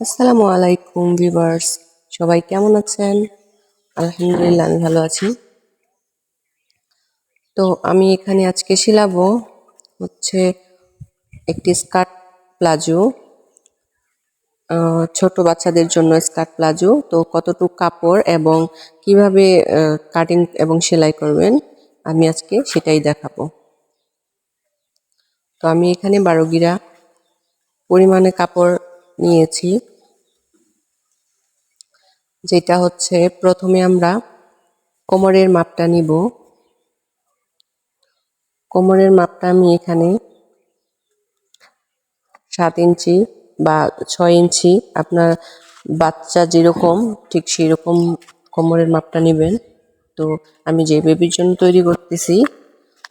আসসালামু আলাইকুম ভিউয়ার্স, সবাই কেমন আছেন? আলহামদুলিল্লাহ, আমি ভালো আছি। তো আমি এখানে আজকে শিলাবো হচ্ছে একটি স্কার্ট প্লাজো ছোট বাচ্চাদের জন্য স্কার্ট প্লাজো। তো কতটুকু কাপড় এবং কীভাবে কাটিং এবং সেলাই করবেন, আমি আজকে সেটাই দেখাবো। তো আমি এখানে বারো গিরা পরিমাণে কাপড় নিয়েছি। যেটা হচ্ছে প্রথমে আমরা কোমরের মাপটা নিব। কোমরের মাপটা আমি এখানে সাত ইঞ্চি বা ছয় ইঞ্চি, আপনার বাচ্চা যেরকম, ঠিক সেই রকম কোমরের মাপটা নেবেন। তো আমি যে বেবির জন্য তৈরি করতেছি,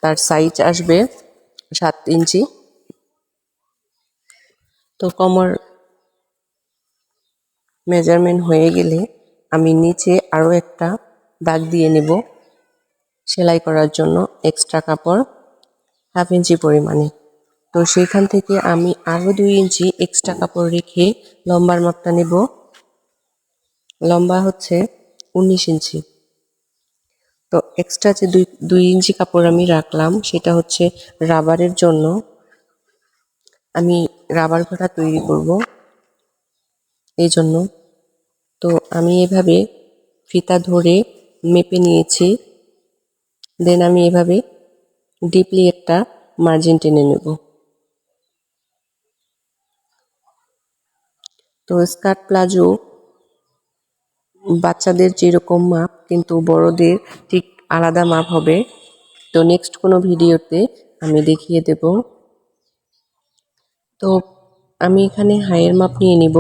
তার সাইজ আসবে সাত ইঞ্চি। তো কোমর মেজারমেন্ট হয়ে গেলে আমি নিচে আরও একটা দাগ দিয়ে নেব সেলাই করার জন্য এক্সট্রা কাপড় হাফ ইঞ্চি পরিমাণে। তো সেইখান থেকে আমি আরও দুই ইঞ্চি এক্সট্রা কাপড় রেখে লম্বার মাপটা নেব। লম্বা হচ্ছে উনিশ ইঞ্চি। তো এক্সট্রা যে দুই দুই ইঞ্চি কাপড় আমি রাখলাম সেটা হচ্ছে রাবারের জন্য আমি রাবার ঘোড়া তৈরি করব। এই জন্য তো আমি এভাবে ফিতা ধরে মেপে নিয়েছি। দেন আমি এভাবে ডিপলি একটা মার্জিন টেনে নেব। তো স্কার্ট প্লাজো বাচ্চাদের যেরকম মাপ, কিন্তু বড়দের ঠিক আলাদা মাপ হবে। তো নেক্সট কোনো ভিডিওতে আমি দেখিয়ে দেব। তো আমি এখানে হাইয়ের মাপ নিয়ে নিব।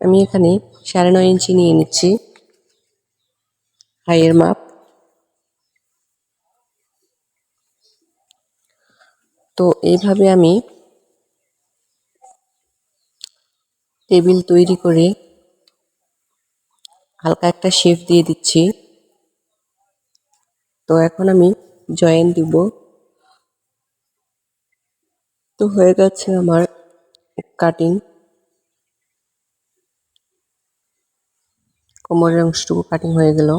আমি এখানে সাড়ে নয় ইঞ্চি নিয়ে নিচ্ছি হাইয়ের মাপ। তো এইভাবে আমি টেবিল তৈরি করে হালকা একটা শেপ দিয়ে দিচ্ছি। তো এখন আমি জয়েন দিব। তো হয়ে গেছে আমার কাটিং কোমরের অংশটুকু কাটিং হয়ে গেল।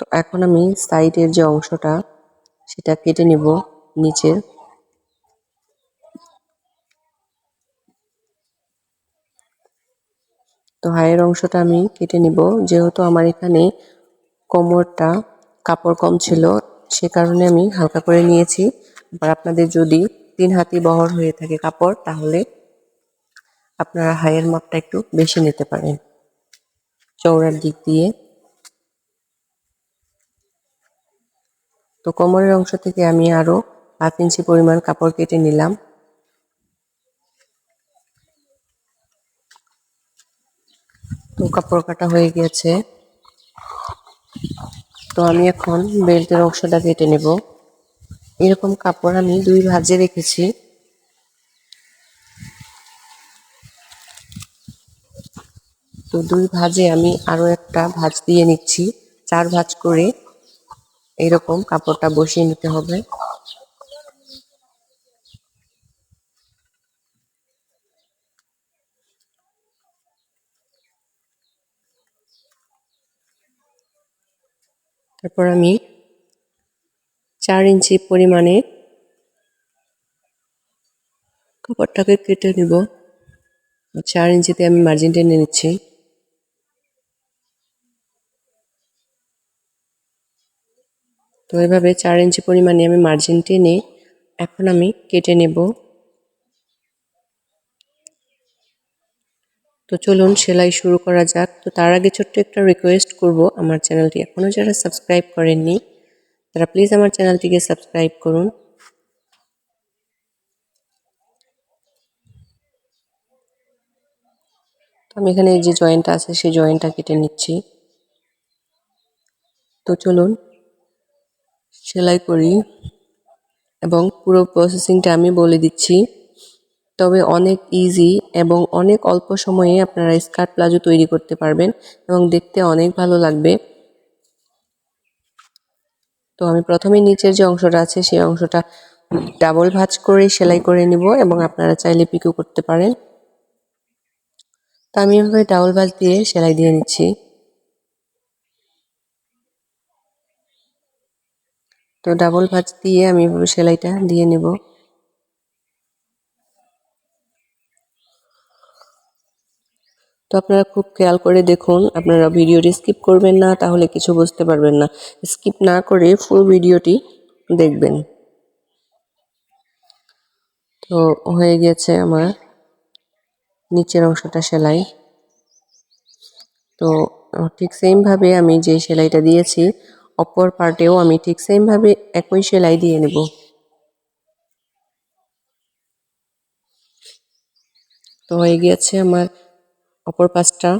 তো এখন আমি সাইডের যে অংশটা, সেটা কেটে নিব নিচের। তো হায়ের অংশটা আমি কেটে নিব। যেহেতু আমার এখানে কোমরটা কাপড় কম ছিল, সে কারণে আমি হালকা করে নিয়েছি। আবার আপনাদের যদি তিন হাতি বহর হয়ে থাকে কাপড়, তাহলে আপনারা হায়ের মাপটা একটু বেশি নিতে পারেন। চৌড়ার দিক দিয়ে। তো কোমরের অংশ থেকে আমি আরও হাফ ইঞ্চি পরিমাণ কাপড় কেটে নিলাম। তো কাপড় কাটা হয়ে গিয়েছে। তো আমি এখন বেল্টের অংশটা কেটে নেব। এরকম কাপড় আমি দুই ভাজে রেখেছি। তো দুই ভাজে আমি আরও একটা ভাজ দিয়ে নিচ্ছি। চার ভাজ করে এরকম কাপড়টা বসিয়ে নিতে হবে। তারপর আমি চার ইঞ্চি পরিমাণে কাপড়টাকে কেটে নিব। চার ইঞ্চিতে আমি মার্জিন টেনে নিচ্ছি। তো এভাবে চার ইঞ্চি পরিমাণে আমি মার্জিন টেনে এখন আমি কেটে নেব। তো চলুন সেলাই শুরু করা যাক। তো তার আগে ছোট্ট একটা রিকোয়েস্ট করব আমার চ্যানেলটি এখনও যারা সাবস্ক্রাইব করেননি, তারা প্লিজ আমার চ্যানেলটিকে সাবস্ক্রাইব করুন। আমি এখানে যে জয়েন্টটা আছে, সেই জয়েন্টটা কেটে নিচ্ছি। তো চলুন সেলাই করি এবং পুরো প্রসেসিংটা আমি বলে দিচ্ছি। তবে অনেক ইজি এবং অনেক অল্প সময়ে আপনারা স্কার্ট প্লাজো তৈরি করতে পারবেন এবং দেখতে অনেক ভালো লাগবে। তো আমি প্রথমে নিচের যে অংশটা আছে, সেই অংশটা ডাবল ভাঁজ করে সেলাই করে নিব এবং আপনারা চাইলে পিকো করতে পারেন। তো আমি এভাবে ডাবল ভাঁজ দিয়ে সেলাই দিয়ে নিচ্ছি। তো ডাবল ভাঁজ দিয়ে আমি সেলাইটা দিয়ে নেব। তো আপনারা খুব খেয়াল করে দেখুন, আপনারা ভিডিওটি স্কিপ করবেন না, তাহলে কিছু বুঝতে পারবেন না। স্কিপ না করে ফুল ভিডিওটি দেখবেন। তো হয়ে গেছে আমার নিচের অংশটা সেলাই। তো ঠিক সেমভাবে আমি যে সেলাইটা দিয়েছি অপর পার্টেও আমি ঠিক সেমভাবে একই সেলাই দিয়ে নেব। তো হয়ে গিয়েছে আমার অপর পাশটা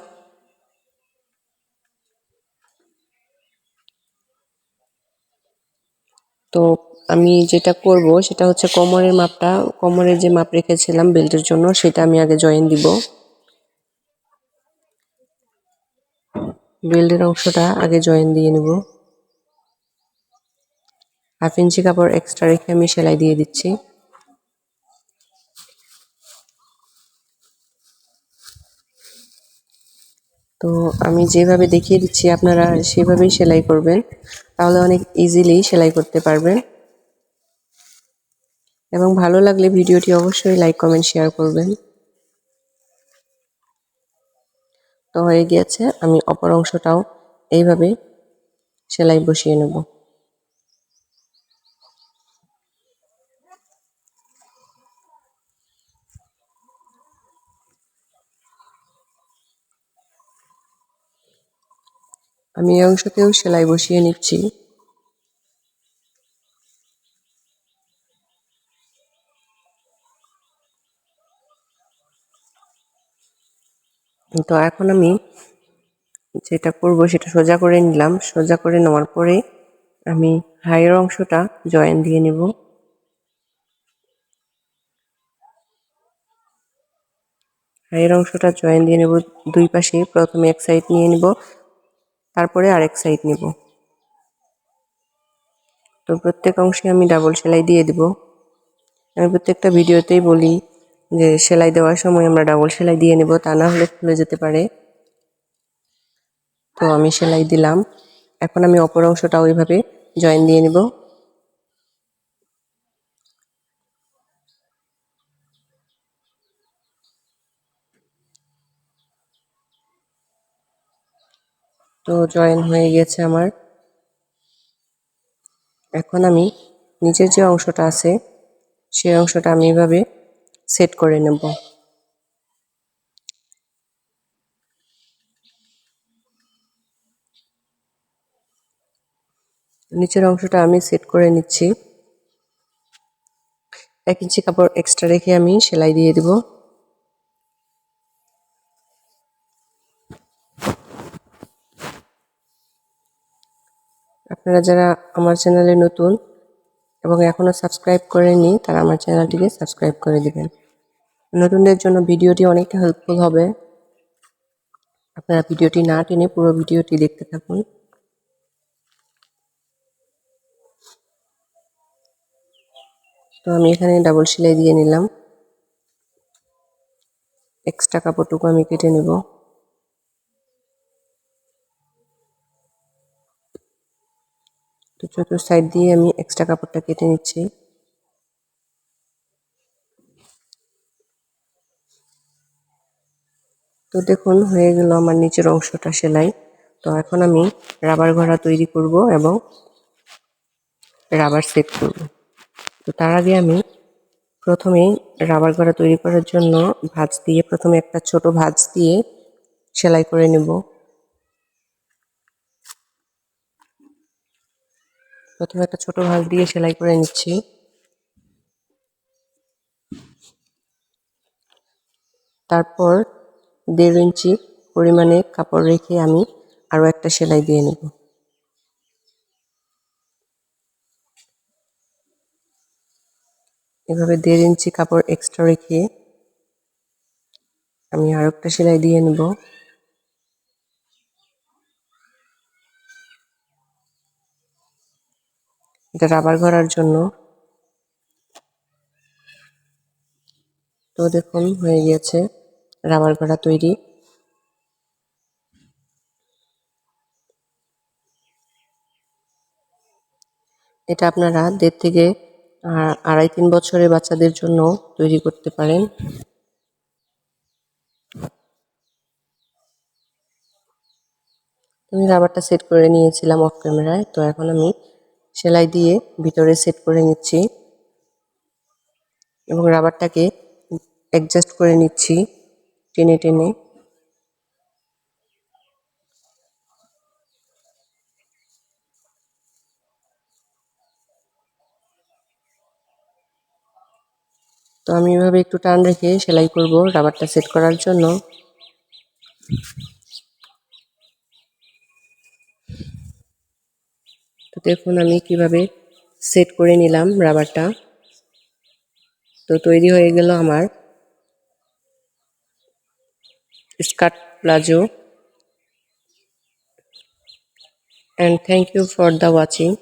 তো আমি যেটা করব সেটা হচ্ছে কোমরের মাপটা, কোমরের যে মাপ রেখেছিলাম বেল্টের জন্য সেটা আমি আগে জয়েন দিব। বেল্টের অংশটা আগে জয়েন দিয়ে নেব। হাফ ইঞ্চি কাপড় এক্সট্রা রেখে আমি সেলাই দিয়ে দিচ্ছি। তো আমি যেভাবে দেখিয়ে দিচ্ছি, আপনারা সেভাবেই সেলাই করবেন। তাহলে অনেক ইজিলি সেলাই করতে পারবেন। এবং ভালো লাগলে ভিডিওটি অবশ্যই লাইক কমেন্ট শেয়ার করবেন। তো হয়ে গিয়েছে, আমি অপর অংশটাও এইভাবে সেলাই বসিয়ে নেব। আমি এই অংশতেও সেলাই বসিয়ে নিচ্ছি। তো এখন আমি যেটা করব সেটা সোজা করে নিলাম। সোজা করে নেওয়ার পরে আমি হাইয়ের অংশটা জয়েন দিয়ে নেব। হাইয়ের অংশটা জয়েন দিয়ে নেব দুই পাশে। প্রথমে এক সাইড নিয়ে নিব। তারপরে আরেক সাইড নিব। তো প্রত্যেক অংশে আমি ডাবল সেলাই দিয়ে দেব। আমি প্রত্যেকটা ভিডিওতেই বলি যে সেলাই দেওয়ার সময় আমরা ডাবল সেলাই দিয়ে নেব, তা না হলে খুলে যেতে পারে। তো আমি সেলাই দিলাম। এখন আমি অপর অংশটা ওইভাবে জয়েন দিয়ে নেব। তো জয়েন হয়ে গেছে আমার। এখন আমি নিচের যে অংশটা আছে সেই অংশটা আমি এভাবে সেট করে নেব। নিচের অংশটা আমি সেট করে নিচ্ছি। এক ইঞ্চি কাপড় এক্সট্রা রেখে আমি সেলাই দিয়ে দেব। আপনারা যারা আমার চ্যানেলে নতুন এবং এখনও সাবস্ক্রাইব করেননি, তারা আমার চ্যানেলটিকে সাবস্ক্রাইব করে দিবেন। নতুনদের জন্য ভিডিওটি অনেকটা হেল্পফুল হবে। আপনারা ভিডিওটি না টেনে পুরো ভিডিওটি দেখতে থাকুন। তো আমি এখানে ডাবল সেলাই দিয়ে নিলাম। এক্সট্রা কাপড়টুকু আমি কেটে নেব। তো চতুর সাইড দিয়ে আমি এক্সট্রা কাপড়টা কেটে নিচ্ছি। তো দেখুন, হয়ে গেল আমার নিচের অংশটা সেলাই। তো এখন আমি রাবার ঘোড়া তৈরি করব এবং রাবার সেট করব। তো তার আগে আমি প্রথমে রাবার ঘোড়া তৈরি করার জন্য ভাঁজ দিয়ে, প্রথমে একটা ছোট ভাঁজ দিয়ে সেলাই করে নেব। প্রথমে একটা ছোট ভাঁজ দিয়ে সেলাই করে নিচ্ছি। তারপর দেড় ইঞ্চি পরিমাণে কাপড় রেখে আমি আরও একটা সেলাই দিয়ে নেব। এভাবে দেড় ইঞ্চি কাপড় এক্সট্রা রেখে আমি আরও একটা সেলাই দিয়ে নেব। এটা রাবার ঘরার জন্য। তো দেখুন, হয়ে গিয়েছে রাবার ঘোড়া তৈরি। এটা আপনারা দেড় থেকে আড়াই তিন বছরের বাচ্চাদের জন্য তৈরি করতে পারেন। আমি রাবারটা সেট করে নিয়েছিলাম অফ ক্যামেরায় তো এখন আমি সেলাই দিয়ে ভিতরে সেট করে নিচ্ছি এবং রাবারটাকে অ্যাডজাস্ট করে নিচ্ছি টেনে টেনে। তো আমি এভাবে একটু টান রেখে সেলাই করব রাবারটা সেট করার জন্য। দেখুন আমি কীভাবে সেট করে নিলাম রাবারটা তো তৈরি হয়ে গেল আমার skirt palazzo and thank you for the watching